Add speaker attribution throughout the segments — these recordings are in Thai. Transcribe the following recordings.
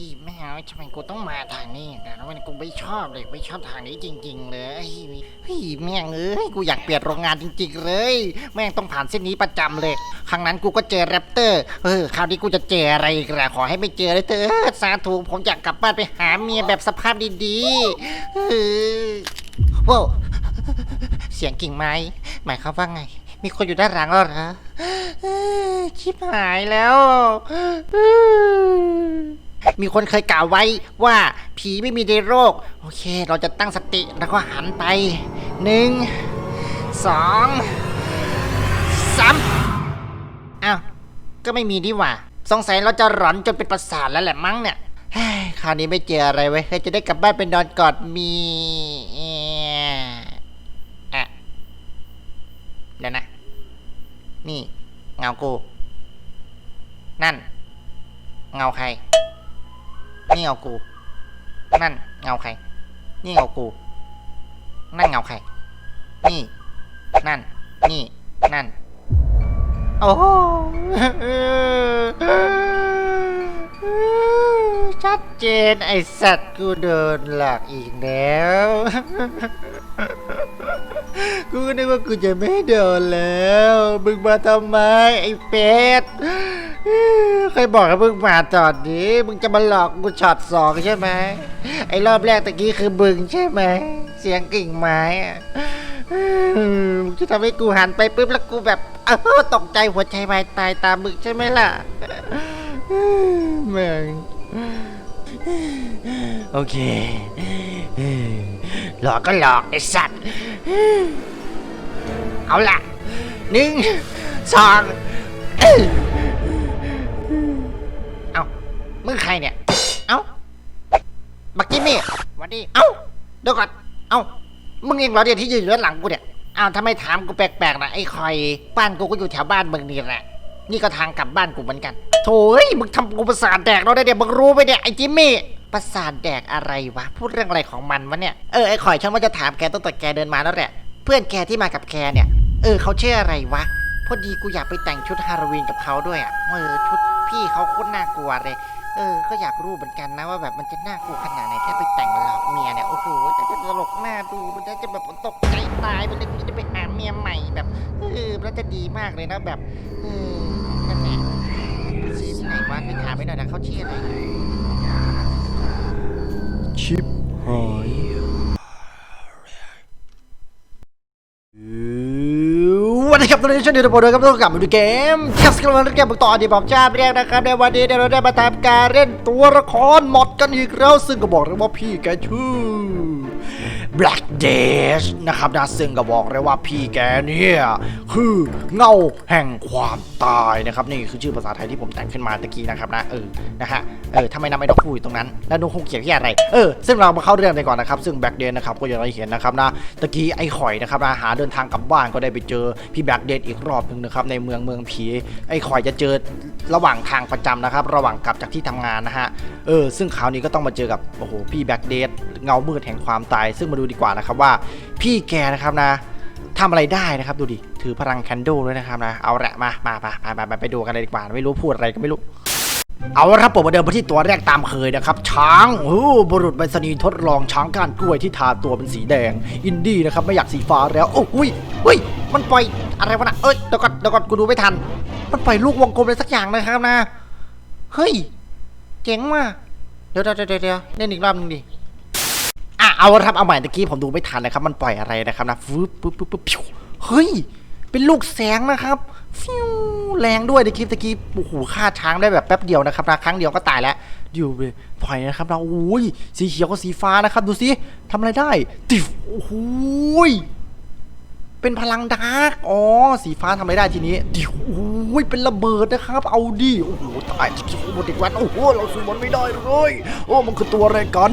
Speaker 1: พี่ไม่เอาทำไมกูต้องมาทางนี้นะแล้วมันกูไม่ชอบเลยไม่ชอบทางนี้จริง ๆ เลยเฮ้ยแม่งเอ้ยกูอยากเปลี่ยนโรงงานจริง ๆ เลย แม่งต้องผ่านเส้นนี้ประจำเลย ครั้งนั้นกูก็เจอแรปเตอร์เออคราวนี้กูจะเจออะไรอีกล่ะขอให้ไม่เจอเลยเถอะสาธุผมอยากกลับบ้านไปหาเมียแบบสภาพดีๆเออว้าวเสียงกิ่งไม้หมายความว่าไง มีคนอยู่ด้านหลังแล้วเหรอชิบหายแล้ว มีคนเคยกล่าวไว้ว่าผีไม่มีในโรคโอเค เราจะตั้งสติแล้วก็หันไปหนึ่งสองสามอ้าวก็ไม่มีดีหว่า สงสัยเราจะหลอนจนเป็นประสาทแล้วแหละมั้งเนี่ยเฮ้ยคราวนี้ไม่เจออะไรไว้เฮ้ยจะได้กลับบ้านไปนอนกอดเมียอะเดี๋ยวนะ นี่ เงากู นั่น เงาใคร นี่เงากู นั่นเงาใคร นี่เงากู นั่นเงาใคร นี่ นั่น นี่ นั่น โอ้โหชัดเจนไอสัตว์กูโดนหลอกอีกแล้ว กูนึกว่ากูจะไม่โดนแล้ว มึงมาทำไมไอเป็ด ใครบอกให้มึงมาตอนนี้ มึงจะมาหลอกกูช็อตสองใช่ไหมไอ้รอบแรกตะกี้คือมึงใช่ไหมเสียงกิ่งไม้อะมึงจะทำให้กูหันไปปุ๊บแล้วกูแบบเออตกใจหัวใจวายตายตามมึงใช่ไหมล่ะแม่งโอเค หลอกก็หลอกไอ้สัตว์ เอาล่ะหนึ่งสองอ มึงใครเนี่ย เอาบักจิมมี่หวันดี เอาเดี๋ยวก่อน เอามึงเองเหรอเดี๋ยวที่ยืนอยู่ด้านหลังกูเนี่ยเอาทำไมถามกูแปลกๆนะไอ้คอย บ้านกูก็อยู่แถวบ้านมึงนี่แหละ นี่ก็ทางกลับบ้านกูเหมือนกัน โถ่เอ้ยมึงทำกูประสาทแดกเราได้เดี๋ยวมึงรู้ไหมเนี่ยไอ้จิมมี่ ประสาทแดกอะไรวะ พูดเรื่องอะไรของมันวะเนี่ย เออไอ้คอยฉันว่าจะถามแกตั้งแต่แกเดินมาแล้วแหละ เพื่อนแกที่มากับแกเนี่ย เออเขาชื่ออะไรวะ พอดีกูอยากไปแต่งชุดฮาโลวีนกับเขาด้วยอะ เออชุดพี่เขาโคตรน่ากลัวเลย เออ ก็อยากรู้เหมือนกันนะว่าแบบมันจะน่ากลัวขนาดไหนแค่ไปแต่งหลอกเมียเนี่ย โอ้โหจะจะตลกหน้าดู มันจะจะแบบตกใจตายมันเลยจะไปหาเมียใหม่แบบเออแล้วจะดีมากเลยนะแบบเออนั่นแหละชื่อไหนวะไปถามไปหน่อยนะเขาชื่ออะไร
Speaker 2: ชิปหาย วันนี้ครับตอนนี้ช่วงเดือนโปรด้วยครับต้องกลับมาดูเกมแคสกันมาเล่นเกมต่อที่ผมชาติเรียกนะครับในวันนี้เดี๋ยวเราได้มาทำการเล่นตัวละครหมดกันอีกแล้วซึ่งก็บอกเลยว่าพี่แกชื่อ Black Dash นะครับนะซึ่งก็บอกเลยว่าพี่แกเนี่ยคือเงาแห่งความตายนะครับนี่คือชื่อภาษาไทยที่ผมแต่งขึ้นมาตะกี้นะครับนะเออนะฮะเออทำไมนำไม่ดอกคู่อยู่ตรงนั้น แล้วนุ่งคงเขียนที่อะไรเออซึ่งเรามาเข้าเรื่องกันก่อนนะครับ ซึ่ง Black Dash นะครับก็อย่างที่เห็นนะครับนะตะกี้ไอ้ข่อยนะครับนะหาเดินทางกลับบ้านก็ได้ไปเจอพี่ Black Dash อีกรอบหนึ่งนะครับในเมืองเมืองผีไอ้ข่อยจะเจอระหว่างทางประจำนะครับ ระหว่างกลับจากที่ทำงานนะฮะเออซึ่งคราวนี้ก็ต้องมาเจอกับโอ้โหพี่ Black Dash เงามืดแห่งความตาย ซึ่งมาดูดีกว่านะครับว่าพี่แกนะครับนะทำอะไรได้นะครับดูดิ ถือพลังแคนโดด้วยนะครับนะ เอาละมามามาไปไปไปดูกันเลยดีกว่า ไม่รู้พูดอะไรก็ไม่รู้ เอาละครับผมมาเดินไปที่ตัวแรกตามเคยนะครับ ช้างโอ้บุรุษไปรษณีย์ทดลองช้างก้านกล้วยที่ทาตัวเป็นสีแดง อินดี้นะครับ ไม่อยากสีฟ้าแล้ว โอ้ยอุ้ย มันปล่อยอะไรวะนะเอ้ย เดี๋ยวก่อน เดี๋ยวก่อน กูดูไม่ทัน มันปล่อยลูกวงกลมอะไรสักอย่างนะครับนะ เฮ้ย เจ๋งว่ะ เดี๋ยวเดี๋ยวเดี๋ยวเล่นอีกรอบหนึงดิ เอาละครับเอาใหม่ตะกี้ผมดูไม่ทันนะครับ มันปล่อยอะไรนะครับนะฟึบปุ๊บปุ๊บปุ๊บพิวเฮ้ย เป็นลูกแสงนะครับฟิวแรงด้วยในคลิปตะกี้โอ้โหฆ่าช้างได้แบบแป๊บเดียวนะครับนะครั้งเดียวก็ตายแล้วอยู่ไปปล่อยนะครับนะโอ้ยสีเขียวกับสีฟ้านะครับ ดูสิทำอะไรได้ติฟโอ้โหย เป็นพลังดาร์กอ๋อสีฟ้าทำอะไรได้ทีนี้ดิโอ้ยเป็นระเบิดนะครับ เอาดิโอ้โหตายโอ้โหเด็กแว้นโอ้โหเราสู้มันไม่ได้เลยโอ้มันคือตัวอะไรกัน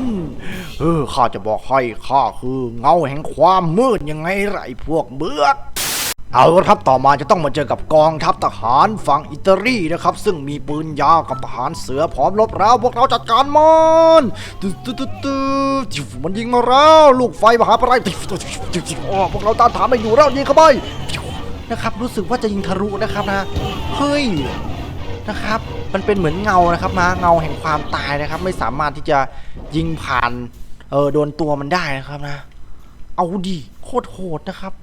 Speaker 2: เออข้าจะบอกให้ข้าคือเงาแห่งความมืดยังไงไรพวกเบือก เอาละครับต่อมาจะต้องมาเจอกับกองทัพทหารฝั่งอิตาลีนะครับ ซึ่งมีปืนยาวกับทหารเสือพร้อมรบแล้วพวกเราจัดการมันตึ๊ดตึ๊ดตึ๊ดตึ๊ดจิ๋วมันยิงมาแล้วลูกไฟมหาปลายติ๊วติ๊ตติ๊วอ๋อพวกเราต้านทานไม่อยู่แล้วยิงเข้าไปนะครับ รู้สึกว่าจะยิงทะลุนะครับนะเฮ้ยนะครับ มันเป็นเหมือนเงานะครับนะเงาแห่งความตายนะครับ ไม่สามารถที่จะยิงผ่านเออโดนตัวมันได้นะครับนะ เอาดีโคตรโหดนะครับ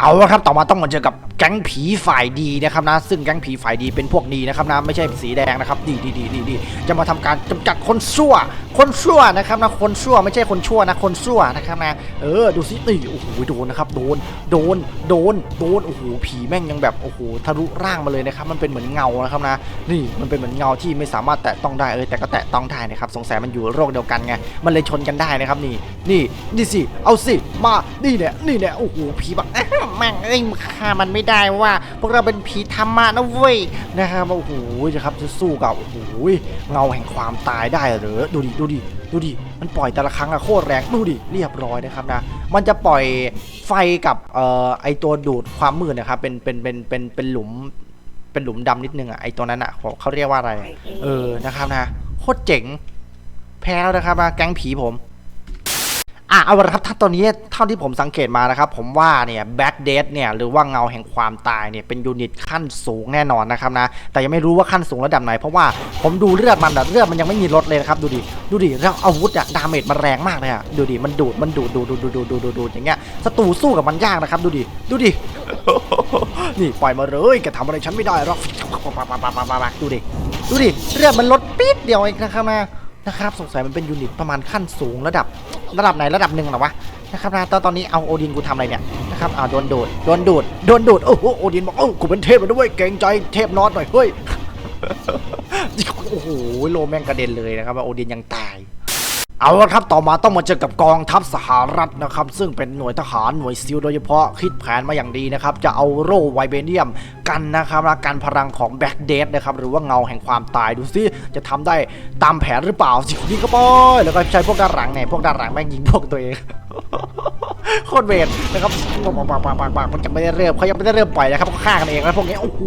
Speaker 2: เอาละครับต่อมาต้องมาเจอกับแก๊งผีฝ่ายดีนะครับนะ ซึ่งแก๊งผีฝ่ายดีเป็นพวกดีนะครับนะไม่ใช่สีแดงนะครับ ดีดีดีดีดีจะมาทำการกำจัดคนชั่ว คนชั่วนะครับนะคนชั่วไม่ใช่คนชั่วนะคนชั่วนะครับนะเออดูสินี่โอ้โหโดนนะครับโดนโดนโดนโดนโอ้โหผีแม่งยังแบบโอ้โหทะลุร่างมาเลยนะครับ มันเป็นเหมือนเงานะครับนะนี่มันเป็นเหมือนเงาที่ไม่สามารถแตะต้องได้เออแต่ก็แตะต้องได้นะครับสงสัยมันอยู่โรคเดียวกันไงมันเลยชนกันได้นะครับนี่นี่นี่สิเอาสิมานี่เนี่ยนี่เนี่ยโอ้โหผีบัก
Speaker 1: แม่งเอ้ยมึงฆ่ามันไม่ได้ว่า พวกเราเป็นผีธรรมะนะเว้ย
Speaker 2: นะครับโอ้โหนะครับจะสู้กับโอ้โหเงาแห่งความตายได้หรือดูดิดูดิดูดิมันปล่อยแต่ละครั้งอะโคตรแรงดูดิเรียบร้อยนะครับนะมันจะปล่อยไฟกับเอ่อไอตัวดูดความมืดนะครับเป็นเป็นเป็นเป็นเป็นหลุมเป็นหลุมดำนิดนึงอะไอตัวนั้นอะเขาเขาเรียกว่าอะไร เออนะครับนะโคตรเจ๋งแพ้แล้วนะครับนะแก๊งผีผม อะเอาละครับถ้าตอนนี้เท่าที่ผมสังเกตมานะครับ ผมว่าเนี่ยแบ็กเดทเนี่ยหรือว่าเงาแห่งความตายเนี่ยเป็นยูนิตขั้นสูงแน่นอนนะครับนะ แต่ยังไม่รู้ว่าขั้นสูงระดับไหน เพราะว่าผมดูเลือดมันแต่เลือดมันยังไม่มีลดเลยนะครับ ดูดิ ดูดิแล้วอาวุธอะดาเมจมันแรงมากเลยอะดูดิ มันดูดมันดูดดูดดูดดูดดูดดูดอย่างเงี้ยศัตรูสู้กับมันยากนะครับ ดูดิ ดูดิ นี่ปล่อยมาเลยแกทำอะไรฉันไม่ได้หรอกดูดิดูดิเลือดมันลดปี๊ดเดียวเองนะครับนะ นะครับสงสัยมันเป็นยูนิตประมาณขั้นสูงระดับระดับไหนระดับหนึ่งหรอวะนะครับนะตอนตอนนี้เอาโอดินกูทำอะไรเนี่ยนะครับอ่าโดนดูดโดนดูดโดนดูดโอ้โหโอดินบอกโอ้กูเป็นเทพแล้วด้วยเก่งใจเทพนอตหน่อยเฮ้ยโอ้โหโลแม่งกระเด็นเลยนะครับว่าโอดินยังตาย เอาละครับต่อมาต้องมาเจอกับกองทัพสหรัฐนะครับ ซึ่งเป็นหน่วยทหารหน่วยซิลโดยเฉพาะคิดแผนมาอย่างดีนะครับ จะเอาโร่ไวเบเนียมกันนะครับและกันพลังของแบ็กเดดนะครับ หรือว่าเงาแห่งความตายดูซิจะทำได้ตามแผนหรือเปล่าสิยิงก็ปอยแล้วก็ใช้พวกด้านหลังเนี่ยพวกด้านหลังแม่งยิงพวกตัวเองโคตรเวรนะครับปังปังปังปังปังปังมันจะไม่ได้เริ่มเขายังไม่ได้เริ่มปล่อยนะครับเขาฆ่ากันเองแล้วพวกนี้โอ้โห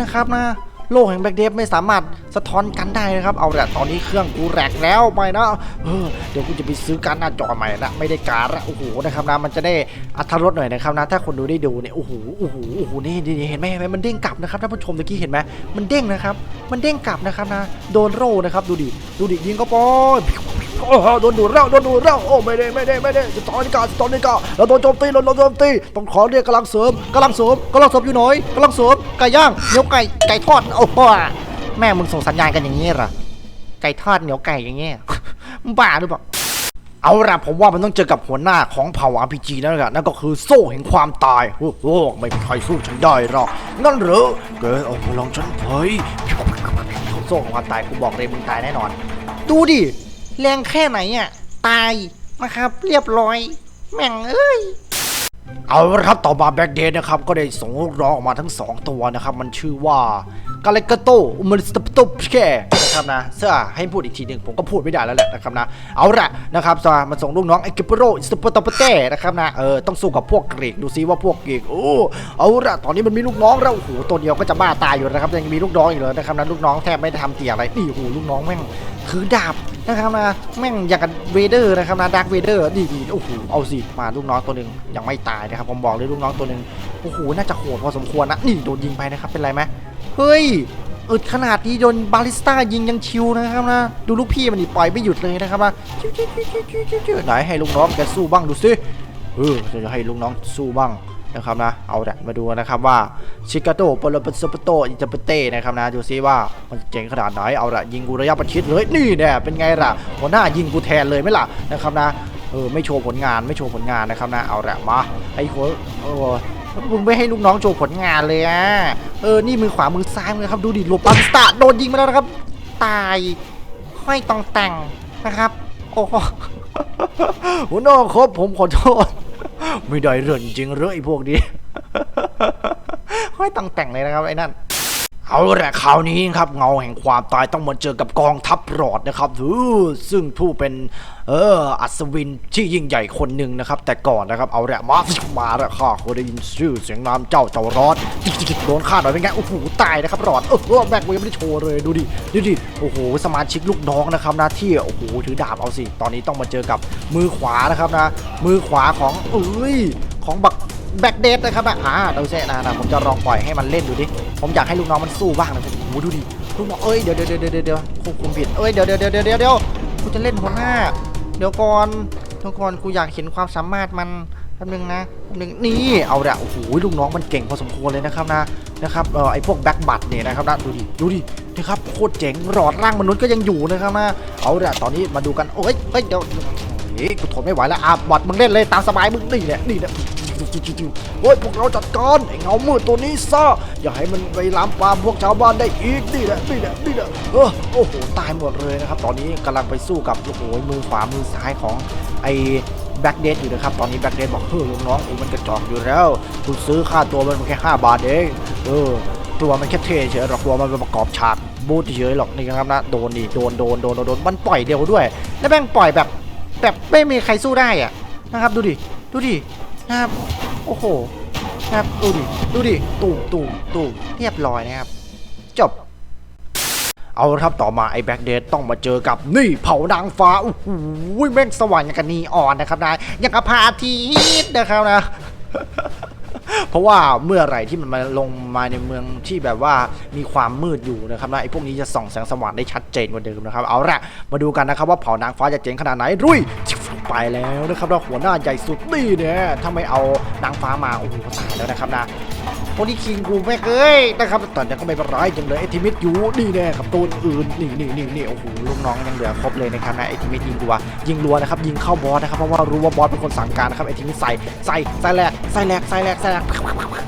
Speaker 2: นะครับนะ โลกแห่งแบ็กเดฟไม่สามารถสะท้อนกันได้นะครับ เอาละตอนนี้เครื่องกูแรกแล้วไปนะเออเดี๋ยวกูจะไปซื้อการหน้าจอใหม่นะไม่ได้การละโอ้โหนะครับนะมันจะได้อัตรสหน่อยนะครับนะถ้าคนดูได้ดูเนี่ยโอ้โหโอ้โหโอ้โหนี่นี่เห็นไหมเห็นไหมมันเด้งกลับนะครับท่านผู้ชมตะกี้เห็นไหมมันเด้งนะครับ มันเด้งกลับนะครับนะโดนโร่นะครับดูดิดูดิยิงก็ปอย โอ้โหโดนดูดแล้วโดนดูดแล้วโอ้ไม่ได้ไม่ได้ไม่ได้สตอนนี้ก่อนสตอนนี้ก่อนเราโดนโจมตีเราโดนโจมตีต้องขอเรียกกำลังเสริมกำลังเสริมกำลังเสริมอยู่หน่อยกำลังเสริมไก่ย่างเนื้อไก่ไก่ทอดโอ้โหแม่มึงส่งสัญญาณกันอย่างนี้เหรอไก่ทอดเหนียวไก่อย่างเงี้ยมึงบ้าหรือเปล่าเอาละผมว่ามันต้องเจอกับหัวหน้าของเผ่า RPG นั่นแหละนั่นก็คือโซ่แห่งความตายโอ้โหไม่มีใครสู้ฉันได้หรอกงั้นเหรอเกิดเอาพลังฉันเผยโซ่ของความตายกูบอกเลยมึงตายแน่นอน
Speaker 1: ดูดิ แรงแค่ไหนอะ ตายนะครับเรียบร้อย แม่งเอ้ย
Speaker 2: เอาละครับต่อมาแบ็กเดย์นะครับก็ได้ส่งลูกน้องออกมาทั้ง 2 ตัวนะครับ มันชื่อว่า กาเลกาโตอุมริสตปโตพแกนะครับนะเสื้อให้พูดอีกทีหนึ่งผมก็พูดไม่ได้แล้วแหละนะครับนะเอาละนะครับจะมาส่งลูกน้องไอเกปโรอิสตปโตปเต้นะครับนะเออต้องสู้กับพวกกรีกดูซิว่าพวกกรีกโอ้เอาละตอนนี้มันมีลูกน้องแล้วโอ้โหตัวเดียวก็จะบ้าตายอยู่นะครับยังมีลูกน้องอีกเลยนะครับนะลูกน้องแทบไม่ได้ทำเตียอะไรนี่โอ้โหลูกน้องแม่งถือดาบนะครับนะแม่งอย่างกับเวเดอร์นะครับนะดาร์คเวเดอร์ดีดีโอ้โหเอาสิมาลูกน้องตัวหนึ่งยังไม่ตายนะครับผมบอกเลยลูกน้องตัวหนึ่งโอ้โหน่าจะโหดพอสมควรนะนี่โดนยิงไปนะครับเป็นไรไหม ฮ้ยอึดขนาดนี้โดนบาลิสต้ายิงยังชิวนะครับนะ ดูลูกพี่มันนี่ปล่อยไม่หยุดเลยนะครับนะชิวชิวชิวชิวชิวชิวชิวไหนให้ลูกน้องแกสู้บ้างดูสิเออจะให้ลูกน้องสู้บ้างนะครับนะ เอาละมาดูนะครับว่าชิกาโตปโลปสปโตอิตาเปเต้นะครับนะ ดูซิว่ามันเจ๋งขนาดไหน เอาละยิงกูระยะประชิดเลยนี่แน่เป็นไงล่ะหัวหน้ายิงกูแทนเลยไหมล่ะนะครับนะเออไม่โชว์ผลงานไม่โชว์ผลงานนะครับนะ เอาละมาไอ้หัวเออ มึงไม่ให้ลูกน้องโชว์ผลงานเลยอะ เออ นี่มือขวา มือซ้ายมือครับ ดูดิโลปัสตาโดนยิงมาแล้วนะครับ
Speaker 1: ตายห้อยตองแต่งนะครับ
Speaker 2: โอ้โหหัวหน้าครับผมขอโทษ ไม่ได้เรื่องจริงเลยไอ้พวกนี้
Speaker 1: ห้อยตองแต่งเลยนะครับไอ้นั่น
Speaker 2: เอาละคราวนี้ครับเงาแห่งความตายต้องมาเจอกับกองทัพรอดนะครับซึ่งผู้เป็นเอออัศวินที่ยิ่งใหญ่คนหนึ่งนะครับ แต่ก่อนนะครับเอาละมามาละข้าเคยได้ยินชื่อเสียงนามเจ้าเจ้ารอดจิกๆโดนฆ่าหน่อยเป็นไงโอ้โหตายนะครับรอดเออแบกกูยังไม่ได้โชว์เลยดูดิดูดิโอ้โหสมาชิกลูกน้องนะครับนะที่โอ้โหถือดาบเอาสิตอนนี้ต้องมาเจอกับมือขวานะครับนะมือขวาของเอ้ยของบัก
Speaker 1: แบ็กเดทนะครับนะอ่าดูเซนะนะผมจะลองปล่อยให้มันเล่นดูดิ
Speaker 2: ผมอยากให้ลูกน้องมันสู้บ้างนะโอ้โหดูดิลูกน้องเอ้ยเดี๋ยวเดี๋ยวเดี๋ยวเดี๋ยวควบคุมผิดเอ้ยเดี๋ยวเดี๋ยวเดี๋ยวเดี๋ยวเดี๋ยวกูจะเล่นหัวหน้า เดี๋ยวก่อนเดี๋ยวก่อนกูอยากเห็นความสามารถมันแป๊บนึงนะแป๊บนึงนี่เอาละโอ้โหลูกน้องมันเก่งพอสมควรเลยนะครับนะนะครับเออไอพวกแบ็คบัตเนี่ยนะครับนะดูดิดูดินะครับโคตรเจ๋งหลอดร่างมนุษย์ก็ยังอยู่นะครับนะเอาละตอนนี้มาดูกันโอ้ยเฮ้ยเดี๋ยวเฮ้ยกูทนไม่ไหวแล้วอะบอดมึงเล่นเลยตามสบายมึงนี่แหละนี่แหล โอ้ยพวกเราจัดการไอ้เงามืดตัวนี้ซะอย่าให้มันไปลามปามพวกชาวบ้านได้อีกนี่แหละนี่แหละนี่แหละเออโอ้โหตายหมดเลยนะครับ ตอนนี้กำลังไปสู้กับโอ้โหมือขวามือซ้ายของไอ้แบ็กเดดอยู่นะครับ ตอนนี้แบ็กเดดบอกเฮ้ยลุงน้องกูมันกระจอกอยู่แล้ว คุณซื้อค่าตัวมันแค่ 5 บาทเองเออตัวมันแค่เท่เฉยหรอกตัวมันเป็นประกอบฉากบูทเฉยหรอกนี่ครับนะโดนดิโดนโดนโดนโดนโดนมันปล่อยเร็วด้วย แล้วแม่งปล่อยแบบแบบไม่มีใครสู้ได้อะนะครับดูดิดูดิ ครับโอ้โหครับดูดิดูดิตูมตูมตูมเรียบร้อยนะครับ จบ เอาละครับต่อมาไอ้แบ็กเดดต้องมาเจอกับนี่เผานางฟ้าโอ้โหแม่งสว่างอย่างกับนีออนนะครับนะอย่างกับพาทิตนะครับนะเพราะว่าเมื่อไหร่ที่มันมาลงมาในเมืองที่แบบว่ามีความมืดอยู่นะครับนะไอ้พวกนี้จะส่องแสงสว่างได้ชัดเจนกว่าเดิมนะครับ เอาละมาดูกันนะครับว่าเผ่านางฟ้าจะเจ๋งขนาดไหนรุ่ย ไปแล้วนะครับเราหัวหน้าใหญ่สุดนี่เนี่ยถ้าไม่เอานางฟ้ามาโอ้โหตายแล้วนะครับนะโพนี่คิงกูไม่เคยนะครับตอนนี้ก็ไม่เป็นไรจังเลยไอทิมิตอยู่นี่แน่ครับตัวอื่นนี่นี่นี่นี่โอ้โหลูกน้องยังเหลือครบเลยนะครับนะไอทิมิตยิงรัวยิงรัวนะครับยิงเข้าบอสนะครับเพราะว่ารู้ว่าบอสเป็นคนสั่งการนะครับไอทิมิตใส่ใส่ใส่แหลกใส่แหลกใส่แหลกใส่แหลก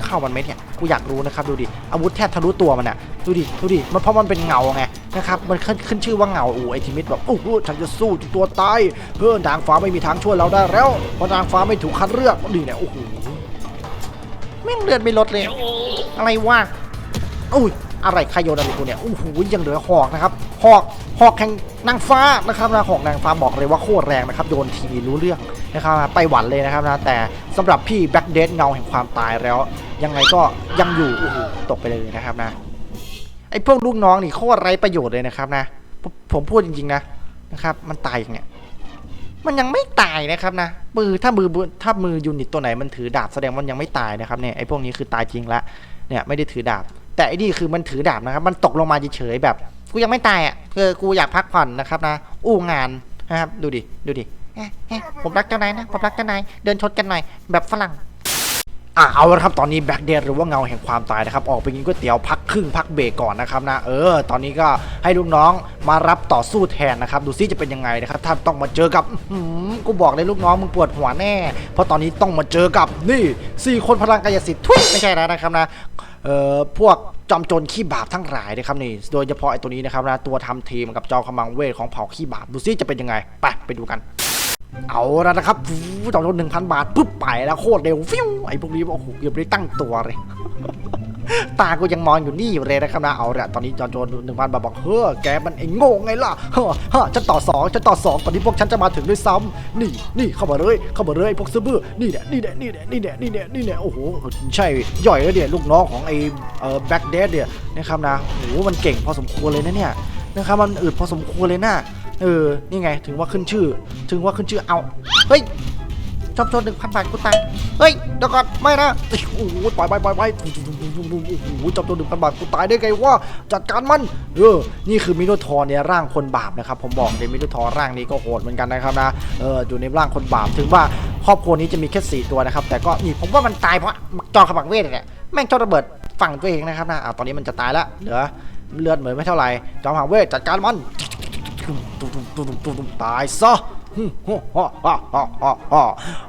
Speaker 2: เข้ามันไหมเนี่ยกูอยากรู้นะครับดูดิอาวุธแทบทะลุตัวมันอะดูดิดูดิมันเพราะมันเป็นเงาไง นะครับมันขึ้นขึ้นชื่อว่าเหงาโอ้ไอทิมิตแบบโอ้โหฉันจะสู้จนตัวตายเพื่อนทางฟ้าไม่มีทางช่วยเราได้แล้วเพราะทางฟ้าไม่ถูกคัดเลือกนี่เนี่ยโอ้โหแม่งเลือดไม่ลดเลย อะไรวะอุ้ยอะไรใครโยนอะไรกูเนี่ยโอ้โหยังเหลือหอกนะครับหอกหอกแห่งนางฟ้านะครับนะหอกนางฟ้าบอกเลยว่าโคตรแรงนะครับโยนทีรู้เรื่องนะครับไปหวันเลยนะครับนะแต่สำหรับพี่แบ็กเดดเงาแห่งความตายแล้ว ยังไงก็ยังอยู่โอ้โหตกไปเลยนะครับนะ ไอ้พวกลูกน้องนี่โคตรไร้ประโยชน์เลยนะครับนะผมพูดจริงๆนะนะครับ มันตายอย่างเนี้ยมันยังไม่ตายนะครับนะมือถ้ามือถ้ามือยูนิตตัวไหนมันถือดาบแสดงว่ามันยังไม่ตายนะครับเนี่ยไอ้พวกนี้คือตายจริงละเนี่ยไม่ได้ถือดาบ แต่ไอ้นี่คือมันถือดาบนะครับ มันตกลงมาเฉยๆแบบกูยังไม่ตายอะคือกูอยากพักผ่อนนะครับนะอู้งานนะครับดูดิดูดิเอ๊ะเอ๊ะผมรักเจ้านายนะผมรักเจ้านายเดินชดกันหน่อยแบบฝรั่ง อะเอาละครับตอนนี้แบ็กเดดหรือว่าเงาแห่งความตายนะครับออกไปกินก๋วยเตี๋ยวพักครึ่งพักเบรกก่อนนะครับนะเออ ตอนนี้ก็ให้ลูกน้องมารับต่อสู้แทนนะครับ ดูซิจะเป็นยังไงนะครับถ้าต้องมาเจอกับกูบอกเลยลูกน้องมึงปวดหัวแน่ เพราะตอนนี้ต้องมาเจอกับนี่สี่คนพลังกายสิทธิ์ทุยไม่ใช่แล้วนะครับนะเอ่อพวกจอมโจรขี้บาปทั้งหลายนะครับนี่โดยเฉพาะไอ้ตัวนี้นะครับนะตัวทำทีมกับจอมขมังเวทของเผ่าขี้บาปดูซิจะเป็นยังไงไปไปดูกัน เอาแล้วนะครับจอดรถหนึ่งพันบาทปุ๊บไปแล้วโคตรเร็วฟิวไอ้พวกนี้โอ้โหเกือบได้ตั้งตัวเลย ตากูยังมองอยู่นี่อยู่เลยนะครับนะเอาละตอนนี้จอนโจนหนึ่งพันบาทบอกเฮ้อแกมันไอ้โง่ไงล่ะเฮ้อเฮ้อฉันต่อสองฉันต่อสองก่อนที่พวกฉันจะมาถึงด้วยซ้ำนี่นี่เข้ามาเลยเข้ามาเลยไอ้พวกซื้อบื้อนี่แหละนี่แหละนี่แหละนี่แหละนี่แหละนี่แหละโอ้โหใช่ย่อยแล้วเนี่ยลูกน้องของไอ้เอ่อแบ็กเดดเนี่ยนะครับนะโอ้โหมันเก่งพอสมควรเลยนะเนี่ยนะครับมันอึดพอสมควรเลยนะ เออ นี่ไง ถึงว่าขึ้นชื่อ ถึงว่าขึ้นชื่อเอา เฮ้ยจอมโจรหนึ่งพันบาทกูตาย เฮ้ยเดี๋ยวก่อนไม่นะเอ้ยโอ้โหปล่อยไปปล่อยไปโอ้โหจอมโจรหนึ่งพันบาทกูตายได้ไงวะ จัดการมัน เออ นี่คือมิโนทอร์เนี่ยร่างคนบาปนะครับ ผมบอกเลยมิโนทอร์ร่างนี้ก็โหดเหมือนกันนะครับนะ เออ อยู่ในร่างคนบาป ถึงว่าครอบครัวนี้จะมีแค่สี่ตัวนะครับ แต่ก็นี่ผมว่ามันตายเพราะจอขมังเวทเนี่ยแม่งชอบระเบิดฝั่งตัวเองนะครับนะอ่าตอนนี้มันจะตายแล้ว เหลือเลือดเหมือนไม่เท่าไหร่จอมขมังเวทจัดการมัน ตุ้มตุ้มตุ้มตุ้มตุ้มตุ้มตายซะฮึฮ่าฮ่าฮ่าฮ่าฮ่า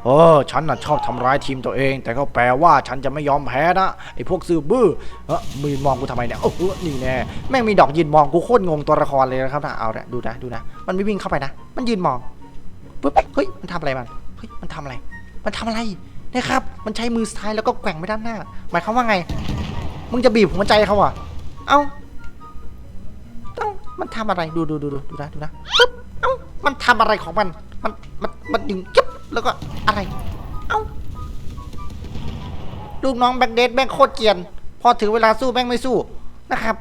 Speaker 2: เออฉันน่ะชอบทำร้ายทีมตัวเอง แต่ก็แปลว่าฉันจะไม่ยอมแพ้นะไอ้พวกซื่อบื้อเออมือมองกูทำไมเนี่ยโอ้โหนี่แน่แม่งมีดอกยืนมองกูโคตรงงตัวละครเลยนะครับนะเอาละดูนะดูนะ มันไม่วิ่งเข้าไปนะ มันยืนมองปุ๊บเฮ้ยมันทำอะไรมันเฮ้ยมันทำอะไร มันทำอะไรนะครับ มันใช้มือซ้ายแล้วก็แกว่งไปด้านหน้า หมายความว่าไง มึงจะบีบหัวใจเขาอะ เอ้า มันทำอะไรดูดูดูดูดูนะดูนะปึ๊บเอ้ามันทำอะไรของมัน มันมันมันดึงจิ๊บแล้วก็อะไร เอ้าลูกน้องแบงเดดแบงโคตรเกียน พอถึงเวลาสู้แบงไม่สู้นะครับ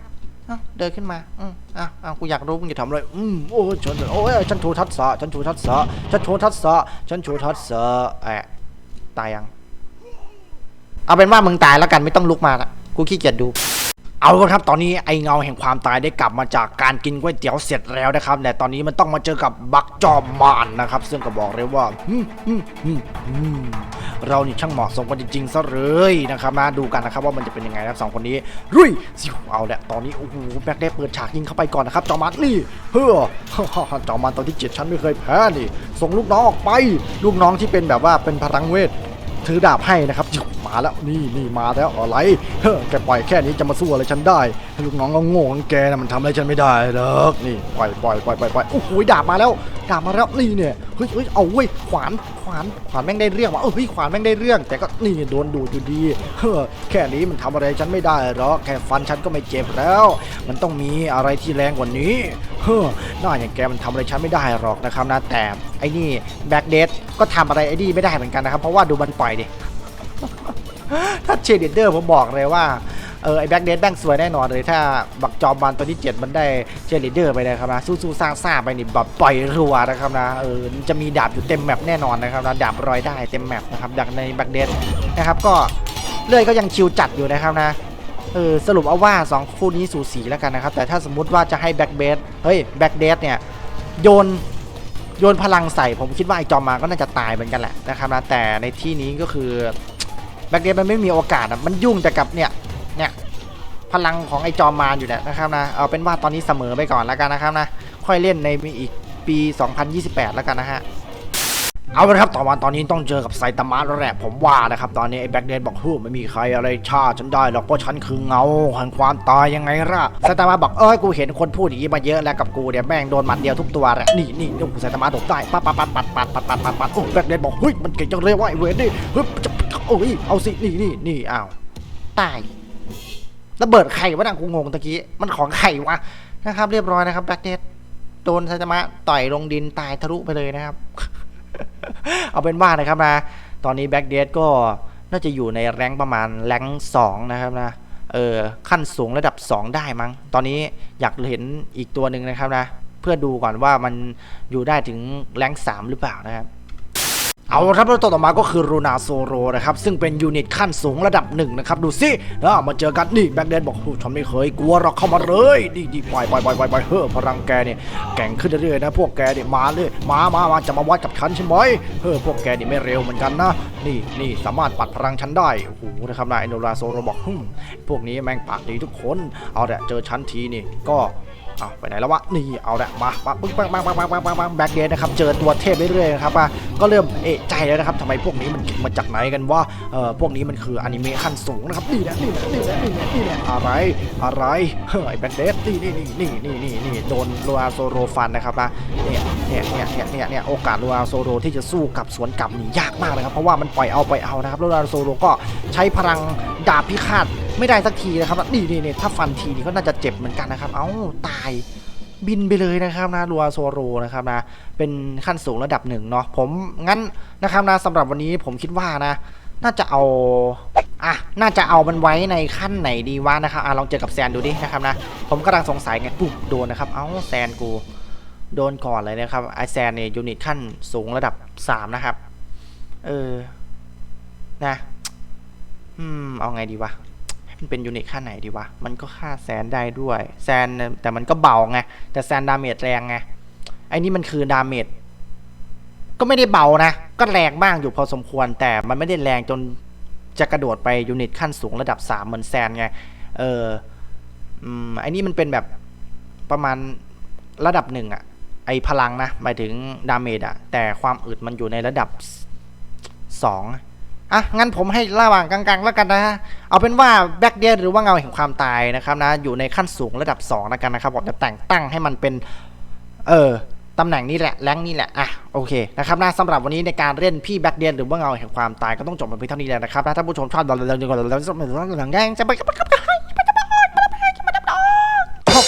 Speaker 2: เดินขึ้นมาอืมอะอะกูอยากรู้มึงจะทำอะไร อืมโอ้ฉันโอ้ยฉันโชทักษะฉันโชทักษะฉันโชทักษะฉันโชทักษะแอะตายยัง เอาเป็นว่ามึงตายแล้วกันไม่ต้องลุกมาละกูขี้เกียจดู เอาละครับตอนนี้ไอเงาแห่งความตายได้กลับมาจากการกินก๋วยเตี๋ยวเสร็จแล้วนะครับแต่ตอนนี้มันต้องมาเจอกับบักจอมมานนะครับ ซึ่งก็บอกเลยว่าเรานี่ช่างเหมาะสมกันจริงๆซะเลยนะครับมาดูกันนะครับว่ามันจะเป็นยังไงนะครับสองคนนี้รุยสิวเอาแหละตอนนี้โอ้โหแบ็คได้เปิดฉากยิงเข้าไปก่อนนะครับจอมมันนี่เฮ้อจอมมันตอนที่เจ็ดฉันไม่เคยแพ้นี่ส่งลูกน้องออกไป ลูกน้องที่เป็นแบบว่าเป็นพลังเวท ถือดาบให้นะครับมาแล้วนี่นี่มาแล้วอะไรเฮ้แกปล่อยแค่นี้จะมาสู้อะไรฉันได้ลูกน้องก็โง่ของแกนะมันทำอะไรฉันไม่ได้หรอกนี่ปล่อยปล่อยปล่อยปล่อยโอ้โหดาบมาแล้วดาบมาแล้วนี่เนี่ยเฮ้ยเฮ้ยเอาเว้ยขวานขวานขวานแม่งได้เรื่องว่ะเออเฮ้ยขวานแม่งได้เรื่อง แต่ก็นี่โดนดูดอยู่ดีเฮ้อแค่นี้มันทำอะไรฉันไม่ได้หรอกแค่ฟันฉันก็ไม่เจ็บแล้ว มันต้องมีอะไรที่แรงกว่านี้เฮ้อหน้าอย่างแกมันทำอะไรฉันไม่ได้หรอกนะครับนะแต่ไอ้นี่แบ็กเดดก็ทำอะไรไอ้นี่ไม่ได้เหมือนกันนะครับเพราะว่าดูมันปล่อยดิถ้าเชดเดอร์ผมบอกเลยว่า เออไอแบ็กเดดแบงสวยแน่นอนเลยถ้าบักจอมบานตัวที่ 7 มันได้เชดเดอร์ไปนะครับนะสู้ๆสร้างซ่าไปนี่แบบปล่อยรัวนะครับนะเออจะมีดาบอยู่เต็มแมปแน่นอนนะครับนะดาบรอยได้เต็มแมปนะครับดังในแบ็กเดดนะครับก็เลื่อยก็ยังชิวจัดอยู่นะครับนะเออสรุปเอาว่า 2 คู่นี้สูสีแล้วกันนะครับ แต่ถ้าสมมุติว่าจะให้แบ็กเบดเฮ้ยแบ็กเดดเนี่ยโยนโยนพลังใส่ผมคิดว่าไอจอมมาก็น่าจะตายเหมือนกันแหละนะครับนะแต่ในที่นี้ก็คือแบ็กเดมันไม่มีโอกาสอะมันยุ่งแต่กับเนี่ย เนี่ยพลังของไอจอมมารอยู่เนี่ยนะครับนะเอาเป็นว่าตอนนี้เสมอไปก่อนแล้วกันนะครับนะค่อยเล่นในอีกปี 2028 แล้วกันนะฮะเอาละครับต่อมาตอนนี้ต้องเจอกับไซตามะแล้วแหละผมว่านะครับ ตอนนี้ไอ้แบ็กเดนบอกฮู้ไม่มีใครอะไรชาฉันได้หรอกเพราะฉันคือเงาแห่งความตายยังไงล่ะไซตามะบอกเอ้ยกูเห็นคนพูดอย่างนี้มาเยอะแล้วกับกูเนี่ยแม่งโดนหมัดเดียวทุกตัวแหละนี่นี่นี่ไซตามะโดดได้ปัดปัดปัดปัดปัดปัดปัดปัดปัดโอ้แบ็กเดนบอกเฮ้ยมันเก่งจังเลยว่ะไอ้เวนนี่เฮ้ยจะโอ้ยเอาสินี่นี่นี่อ้าวตาย ระเบิดไข่วะนะกูงงตะกี้ มันของไข่วะนะครับ เรียบร้อยนะครับแบ็กเดนโดนไซตามะต่อยลงดินตายทะลุไปเลยนะครับ เอาเป็นว่านะครับนะ ตอนนี้แบ็กเดก็น่าจะอยู่ในแรงประมาณแรงสองนะครับนะ เออขั้นสูงระดับ 2 ได้มั้ง ตอนนี้อยากเห็นอีกตัวหนึ่งนะครับนะ เพื่อดูก่อนว่ามันอยู่ได้ถึงแรงสามหรือเปล่านะครับ เอาละครับแล้วตัวต่อมาก็คือรูนาโซโรนะครับซึ่งเป็นยูนิตขั้นสูงระดับหนึ่งนะครับดูสินะมาเจอกันนี่แบ็กเดนบอกโอ้ฉันไม่เคยกลัวเราเข้ามาเลยดีดีปล่อยปล่อยปล่อยปล่อยปล่อยเฮ้อพลังแกเนี่ยแก่งขึ้นเรื่อยๆนะพวกแกเนี่ยมาเลยมามามาจะมาวัดกับฉันใช่ไหมเฮ้อพวกแกนี่ไม่เร็วเหมือนกันนะนี่นี่สามารถปัดพลังฉันได้โอ้โหนะครับนายโนราโซโรบอกฮึมพวกนี้แม่งปากดีทุกคน เอาแต่เจอฉันทีนี่ก็ เอาไปไหนแล้ววะนี่เอาละมาปึ้งปังปังปังปังปังปังปังแบ็กเดนนะครับเจอตัวเทพเรื่อยๆนะครับก็เริ่มเอะใจแล้วนะครับทำไมพวกนี้มันมาจากไหนกันวะเออพวกนี้มันคืออนิเมะขั้นสูงนะครับนี่แหละนี่แหละนี่แหละนี่แหละนี่แหละอะไรอะไรเฮ้ยแบ็กเดนนี่นี่นี่นี่นี่นี่นี่โดนโรอาโซโรฟันนะครับอะเนี่ยเนี่ยเนี่ยเนี่ยเนี่ยเนี่ยโอกาสโรอาโซโรที่จะสู้กับสวนกลับนี่ยากมากเลยครับเพราะว่ามันปล่อยเอาปล่อยเอานะครับโรอาโซโรก็ใช้พลังดาบพิฆาต ไม่ได้สักทีนะครับนี่นี่นี่ถ้าฟันทีนี่ก็น่าจะเจ็บเหมือนกันนะครับ เอ้าตายบินไปเลยนะครับนะรัวโซโรนะครับนะเป็นขั้นสูงระดับหนึ่งเนาะผมงั้นนะครับนะสำหรับวันนี้ผมคิดว่านะ น่าจะเอาอะน่าจะเอามันไว้ในขั้นไหนดีวะนะครับอะลองเจอกับแซนดูดินะครับนะผมกำลังสงสัยไงปุ๊บโดนนะครับเอ้าแซนกูโดนก่อนเลยนะครับไอแซนเนี่ยยูนิตขั้นสูงระดับสามนะครับ เออ นะ อืม เอาไงดีวะ มันเป็นยูนิตค่าไหนดีวะ มันก็ค่าแซนได้ด้วย แซนแต่มันก็เบาไง แต่แซนดาเมจแรงไง ไอ้นี่มันคือดาเมจ ก็ไม่ได้เบานะ ก็แรงบ้างอยู่พอสมควร แต่มันไม่ได้แรงจนจะกระโดดไปยูนิตขั้นสูงระดับ 3 เหมือนแซนไง เอออืมไอ้นี่มันเป็นแบบประมาณระดับหนึ่งอะไอพลังนะ หมายถึงดาเมจอะแต่ความอึดมันอยู่ในระดับส องอะงั้นผมให้ระหว่างกลางๆ แล้วกันนะฮะเอาเป็นว่าแบ็กเดนหรือว่าเงาแห่งความตายนะครับนะอยู่ในขั้นสูงระดับ2แล้วกันนะครับผมจะแต่งตั้งให้มันเป็นเออตำแหน่งนี้แหละแรงนี่แหละอะโอเคนะครับนะสำหรับวันนี้ในการเล่นพี่แบ็กเดนหรือว่าเงาแห่งความตายก็ต้องจบไปเพียงเท่านี้แล้วนะครับถ้าผู้ชมชอบเราเราเราเราเราเราแย่งจะไปกับ
Speaker 3: ขอบ